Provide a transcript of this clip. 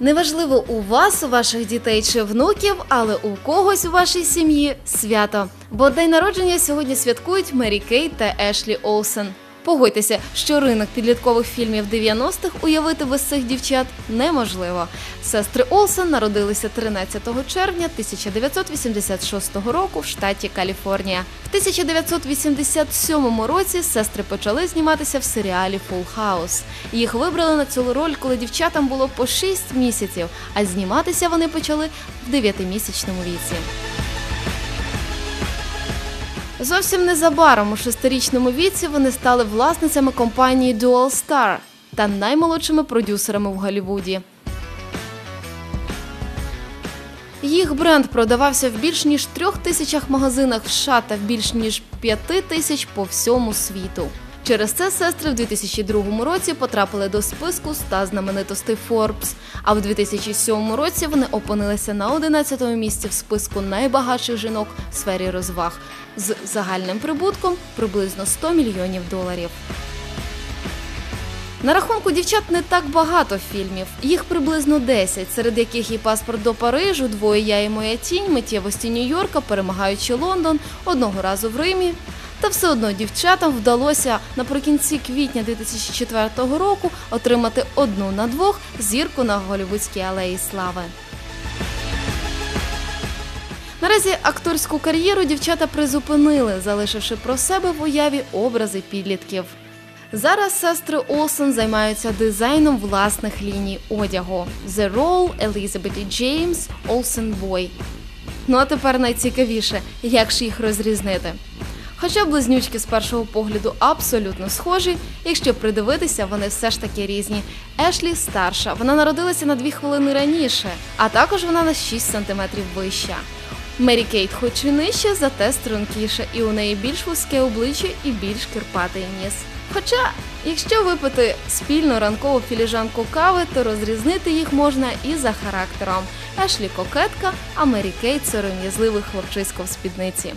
Неважливо у вас, у ваших дітей чи внуків, але у когось у вашій сім'ї свято. Бо день народження сьогодні святкують Мері Кейт та Ешлі Олсен. Погодьтеся, що ринок підліткових фільмів 90-х уявити без цих дівчат неможливо. Сестри Олсен народилися 13 червня 1986 року в штаті Каліфорнія. В 1987 році сестри почали зніматися в серіалі Full House. Їх вибрали на цю роль, коли дівчатам було по 6 місяців, а зніматися вони почали в 9-місячному віці. Зовсім незабаром у шестирічному віці вони стали власницями компанії Dual Star та наймолодшими продюсерами в Голлівуді. Їх бренд продавався в більш ніж трьох тисячах магазинах в США та в більш ніж п'яти тисяч по всьому світу. Через це сестри в 2002 році потрапили до списку 100 знаменитостей Forbes, а в 2007 році вони опинилися на 11-му місці в списку найбагатших жінок в сфері розваг з загальним прибутком приблизно 100 мільйонів доларів. На рахунку дівчат не так багато фільмів, їх приблизно 10, серед яких і паспорт до Парижу, двоє я і моя тінь, миттєвості Нью-Йорка, перемагаючи Лондон, одного разу в Римі. Та все одно дівчатам вдалося наприкінці квітня 2004 року отримати одну на двох зірку на голівудській алеї слави. Наразі акторську кар'єру дівчата призупинили, залишивши про себе в уяві образи підлітків. Зараз сестри Олсен займаються дизайном власних ліній одягу The Roll, Elizabeth James, Olsen Boy. Ну а тепер найцікавіше, як ж їх розрізнити. Хоча близнючки з першого погляду абсолютно схожі, якщо придивитися, вони все ж таки різні. Ешлі старша, вона народилася на дві хвилини раніше, а також вона на 6 сантиметрів вища. Мері Кейт, хоч і нижча, зате стрункіша, і у неї більш вузьке обличчя і більш кирпатий ніс. Хоча, якщо випити спільну ранкову філіжанку кави, то розрізнити їх можна і за характером. Ешлі кокетка, а Мері Кейт сором'язливий хлопчисько в спідниці.